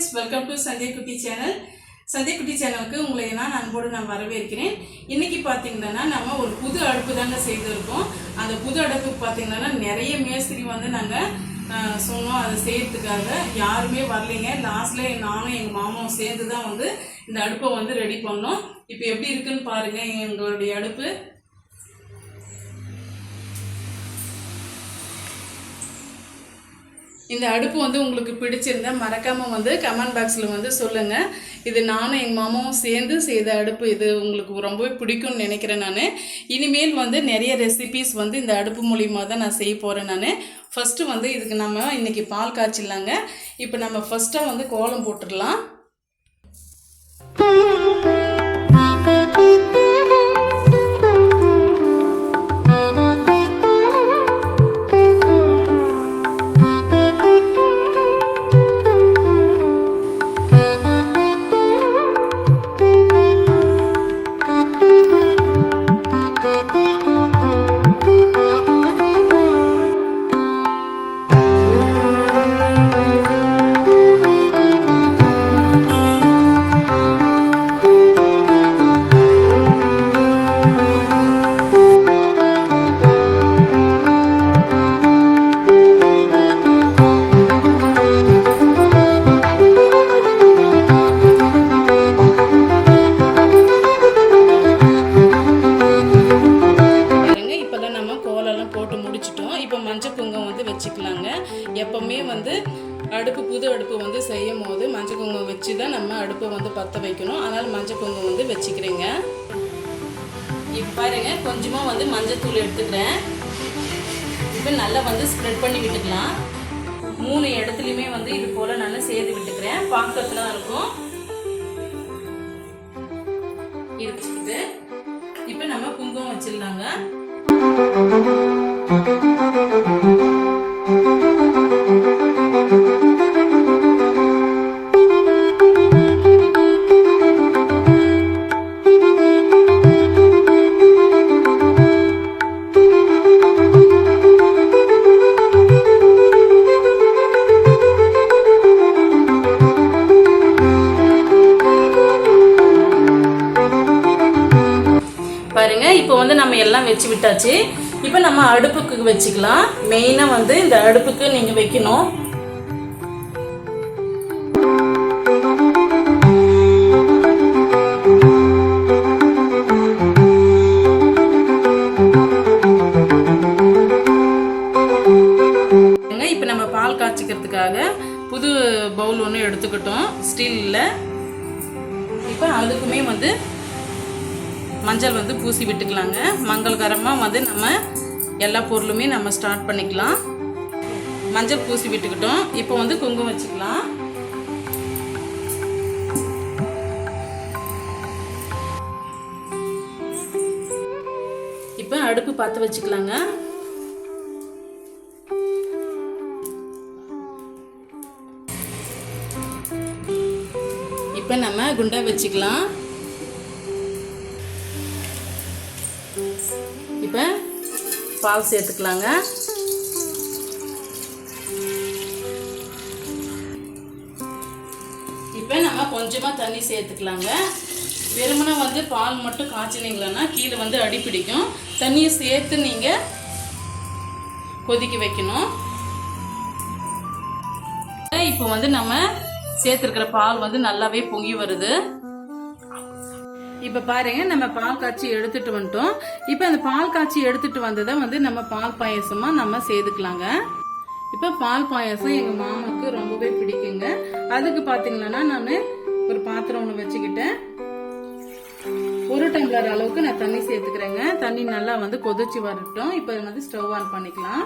Friends welcome to சந்திய குட்டி channel சந்திய குட்டி சேனலுக்கு உங்களை நான் அன்போடு நான் வரவேற்கிறேன். இன்னைக்கு பார்த்தீங்கன்னா நம்ம ஒரு புது அடுப்பு தாங்க செய்திருக்கோம். அந்த புது அடுப்புக்கு பார்த்தீங்கன்னா நிறைய மேஸ்திரி வந்து நாங்கள் சொன்னோம். அதை செய்யறதுக்காக யாருமே வரலைங்க. லாஸ்ட்ல நானும் எங்கள் மாமாவும் சேர்ந்து தான் வந்து இந்த அடுப்பை வந்து ரெடி பண்ணோம். இப்போ எப்படி இருக்குன்னு பாருங்க எங்களுடைய அடுப்பு. இந்த அடுப்பு வந்து உங்களுக்கு பிடிச்சிருந்தா மறக்காமல் வந்து கமெண்ட் பாக்ஸில் வந்து சொல்லுங்கள் இது நானும் எங்கள் மாமாவும் சேர்ந்து செய்த அடுப்பு. இது உங்களுக்கு ரொம்பவே பிடிக்கும்னு நினைக்கிறேன் நான். இனிமேல் வந்து நிறைய ரெசிபீஸ் வந்து இந்த அடுப்பு மூலியமாக தான் நான் செய்ய போகிறேன் நான். ஃபஸ்ட்டு வந்து இதுக்கு நம்ம இன்றைக்கி பால் காய்ச்சிடலாங்க. இப்போ நம்ம ஃபஸ்ட்டாக வந்து கோலம் போட்டுடலாம். எப்போவுமே வந்து அடுப்பு புது அடுப்பு வந்து செய்யும் போது மஞ்சள் குங்குமம் வச்சு தான் நம்ம அடுப்பை வந்து பற்ற வைக்கணும். அதனால் மஞ்சள் குங்குமம் வந்து வச்சுக்கிறேங்க. இப்போ பாருங்க கொஞ்சமாக வந்து மஞ்சள் தூள் எடுத்துக்கிறேன். இப்போ நல்லா வந்து ஸ்ப்ரெட் பண்ணி விட்டுக்கலாம். மூணு இடத்துலையுமே வந்து இது போல் நல்லா சேர்த்து விட்டுக்கிறேன். பார்க்கறதுல இருக்கும். இது இப்போ நம்ம குங்குமம் வச்சிடலாங்க. எல்லாம் வச்சு விட்டாச்சு. இப்போ நம்ம அடுப்புக்கு வச்சுக்கலாம். மெயினாக வந்து இந்த அடுப்புக்கு நீங்கள் வைக்கணும். இப்போ நம்ம பால் காய்ச்சிக்கிறதுக்காக புது பவுல் ஒன்று எடுத்துக்கிட்டோம் ஸ்டீலில் இப்போ அதுக்குமே வந்து மஞ்சள் வந்து பூசி விட்டுக்கலாங்க. மங்களகரமாக வந்து நம்ம எல்லா பொருளுமே நம்ம ஸ்டார்ட் பண்ணிக்கலாம். மஞ்சள் பூசி விட்டுக்கிட்டோம். இப்போ வந்து குங்குமம் வச்சுக்கலாம். இப்போ அடுப்பு பார்த்து வச்சுக்கலாங்க. இப்போ நம்ம குண்டா வச்சுக்கலாம். இப்போ பால் சேர்த்துக்கலாங்க. இப்போ நம்ம கொஞ்சமாக தண்ணி சேர்த்துக்கலாங்க. வெறுமனே வந்து பால் மட்டும் காய்ச்சினீங்களன்னா கீழே வந்து அடி பிடிக்கும். தண்ணியை சேர்த்து நீங்கள் கொதிக்க வைக்கணும். இப்போ வந்து நம்ம சேர்த்துருக்கிற பால் வந்து நல்லாவே பொங்கி வருது. இப்போ பாருங்க நம்ம பால் காய்ச்சி எடுத்துட்டு வந்துட்டோம். இப்போ அந்த பால் காய்ச்சி எடுத்துட்டு வந்ததை வந்து நம்ம பால் பாயசமா நம்ம சேர்த்துக்கலாங்க. இப்போ பால் பாயசம் எங்க மாமாவுக்கு ரொம்பவே பிடிக்குங்க. அதுக்கு பாத்தீங்கன்னா நான் ஒரு பாத்திரம் ஒன்று வச்சுக்கிட்டேன். ஒரு டம்ளர் அளவுக்கு நான் தண்ணி சேர்த்துக்கிறேங்க. தண்ணி நல்லா வந்து கொதிச்சு வரட்டும். இப்போ வந்து ஸ்டவ் ஆன் பண்ணிக்கலாம்.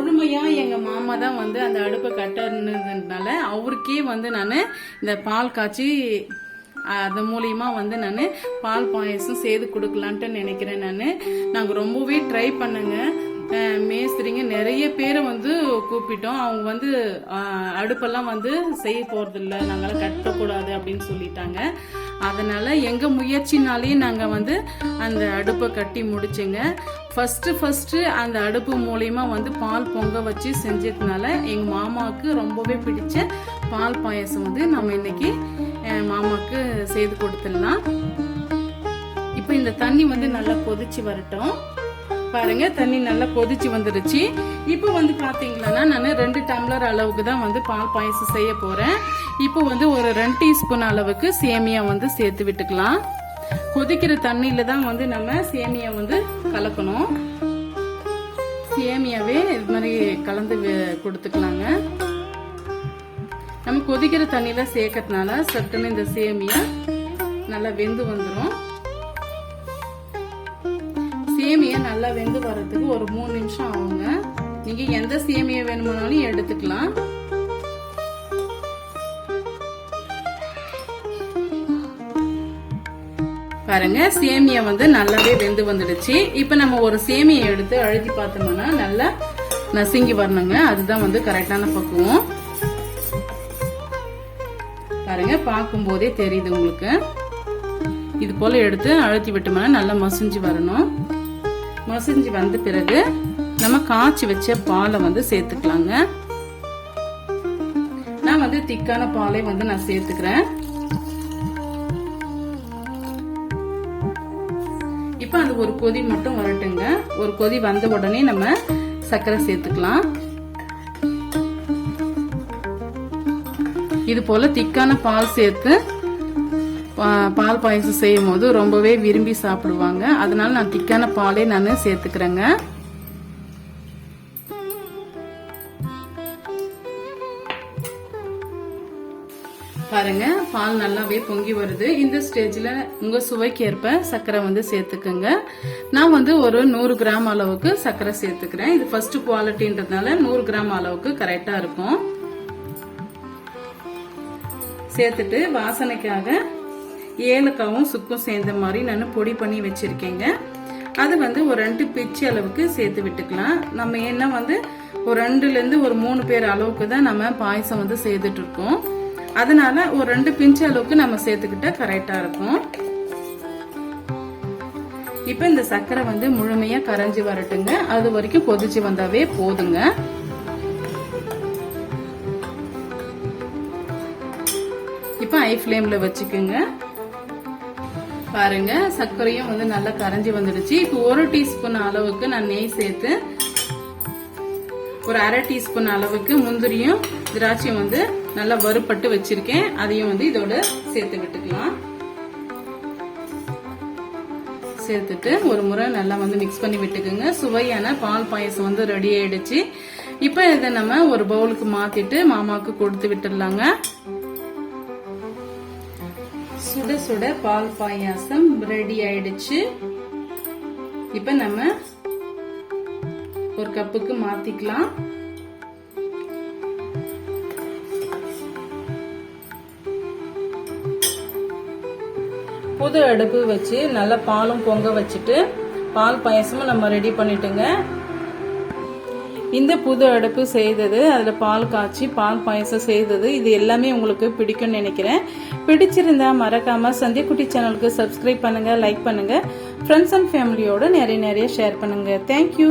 முழுமையா எங்க மாமா தான் வந்து அந்த அடுப்பை கட்டினதுனால அவருக்கே வந்து நான் இந்த பால் காய்ச்சி அது மூலியமா வந்து நான் பால் பாயசம் செய்து கொடுக்கலான்ட்டு நினைக்கிறேன் நான். நாங்கள் ரொம்பவே ட்ரை பண்ணுங்க. மேஸ்திரிங்க நிறைய பேரை வந்து கூப்பிட்டோம். அவங்க வந்து அடுப்பெல்லாம் வந்து செய்ய போகிறதில்ல நாங்களாம் கட்டக்கூடாது அப்படின்னு சொல்லிட்டாங்க. அதனால் எங்கள் முயற்சினாலேயும் நாங்கள் வந்து அந்த அடுப்பை கட்டி முடிச்சுங்க. ஃபஸ்ட்டு ஃபஸ்ட்டு அந்த அடுப்பு மூலயமா வந்து பால் பொங்க வச்சு செஞ்சதுனால எங்கள் மாமாவுக்கு ரொம்பவே பிடிச்ச பால் பாயசம் வந்து நம்ம இன்னைக்கு மாமாவுக்கு செய்து கொடுத்துடலாம். இப்போ இந்த தண்ணி வந்து நல்லா கொதிச்சு வரட்டும். பாருங்க தண்ணி நல்லா கொதிச்சு வந்துருச்சு. இப்போ வந்து பார்த்தீங்கன்னா நான் ரெண்டு டம்ளர் அளவுக்கு தான் வந்து பால் பாயசம் செய்ய போகிறேன் இப்போ வந்து ஒரு ரெண்டு டீஸ்பூன் அளவுக்கு சேமியா வந்து சேர்த்து விட்டுக்கலாம். கொதிக்கிற தண்ணியில தான் வந்து நம்ம சேமியா வந்து கலக்கணும். சேமியாவே இது மாதிரி கலந்து கொடுத்துக்கலாங்க. நம்ம கொதிக்கிற தண்ணியில சேர்க்கறதுனால சட்டுன்னு இந்த சேமியா நல்லா வெந்து வந்துடும் சேமியா நல்லா வெந்து வர்றதுக்கு ஒரு மூணு நிமிஷம் ஆகுங்க. நீங்க எந்த சேமியா வேணுமானாலும் எடுத்துக்கலாம். பாருங்க சேமியா வந்து நல்லாவே வெந்து வந்துடுச்சு. இப்போ நம்ம ஒரு சேமியை எடுத்து அழுத்தி பார்த்தோம்னா நல்லா நசுங்கி வரணுங்க. அதுதான் வந்து கரெக்டான பக்குவம். பாருங்க பார்க்கும்போதே தெரியுது உங்களுக்கு. இது போல எடுத்து அழுத்தி விட்டோம்னா நல்லா மசிஞ்சு வரணும். மசிஞ்சு வந்த பிறகு நம்ம காய்ச்சி வச்ச பாலை வந்து சேர்த்துக்கலாங்க. நான் வந்து திக்கான பாலை வந்து நான் சேர்த்துக்கிறேன். ஒரு கொதி மட்டும் வரட்டுங்க. ஒரு கொதி வந்த உடனே நம்ம சர்க்கரை சேர்த்துக்கலாம். இது போல திக்கான பால் சேர்த்து பா- பால் பாயசம் செய்யும் போது ரொம்பவே விரும்பி சாப்பிடுவாங்க. அதனால நான் திக்கான பாலே நான் சேர்த்துக்கிறேங்க. பாருங்க பால் நல்லாவே பொங்கி வருது. இந்த ஸ்டேஜ்ல உங்க சுவைக்கு ஏற்ப சர்க்கரை வந்து சேர்த்துக்குங்க. நான் வந்து ஒரு நூறு கிராம் அளவுக்கு சர்க்கரை சேர்த்துக்கிறேன். இது ஃபர்ஸ்ட் குவாலிட்டின்றதுனால நூறு கிராம் அளவுக்கு கரெக்டா இருக்கும். சேர்த்துட்டு வாசனைக்காக ஏலக்காவும் சுக்கும் சேர்ந்த மாதிரி நான் பொடி பண்ணி வச்சிருக்கேங்க. அது வந்து ஒரு ரெண்டு பிச்சு அளவுக்கு சேர்த்து விட்டுக்கலாம். நம்ம என்ன வந்து ஒரு ரெண்டுலேருந்து ஒரு மூணு பேர் அளவுக்கு தான் நம்ம பாயசம் வந்து செய்துட்டு இருக்கோம். அதனால ஒரு ரெண்டு பிஞ்சு அளவுக்கு நம்ம சேர்த்துக்கிட்டா கரெக்டா இருக்கும். இப்போ இந்த சர்க்கரை வந்து முழுமையா கரைஞ்சி வரட்டுங்க. அது வரைக்கும் கொதிச்சு வந்தாவே போதுங்க. இப்போ ஐ ஃப்ளேம்ல வச்சுக்கோங்க. பாருங்க சர்க்கரையும் வந்து நல்லா கரைஞ்சி வந்துடுச்சு. இப்போ ஒரு டீஸ்பூன் அளவுக்கு நான் நெய் சேர்த்து ஒரு அரை டீஸ்பூன் அளவுக்கு முந்திரியும் திராட்சையும் வந்து நல்லா வறுபட்டு வச்சிருக்கேன். அதையும் வந்து இதோட சேர்த்து விட்டுக்கலாம். சேர்த்துட்டு ஒரு முறை நல்லா வந்து மிக்ஸ் பண்ணி விட்டுக்குங்க. சுவையான பால் பாயசம் வந்து ரெடி ஆயிடுச்சு. இப்போ இதை நம்ம ஒரு பவுலுக்கு மாத்திட்டு மாமாவுக்கு கொடுத்து விட்டுடலாங்க. சுட சுட பால் பாயாசம் ரெடி ஆயிடுச்சு. இப்ப நம்ம ஒரு கப்புக்கு மாத்திக்கலாம். புது அடுப்பு வச்சு நல்லா பாலும் பொங்க வச்சுட்டு பால் பாயசமும் நம்ம ரெடி பண்ணிட்டுங்க. இந்த புது அடுப்பு செய்தது அதில் பால் காய்ச்சி பால் பாயசம் செய்தது இது எல்லாமே உங்களுக்கு பிடிக்கும்னு நினைக்கிறேன். பிடிச்சிருந்தா மறக்காமல் சந்தியக்குட்டி சேனலுக்கு சப்ஸ்கிரைப் பண்ணுங்கள் லைக் பண்ணுங்கள் ஃப்ரெண்ட்ஸ் அண்ட் ஃபேமிலியோடு நிறைய நிறைய ஷேர் பண்ணுங்கள் தேங்க்யூ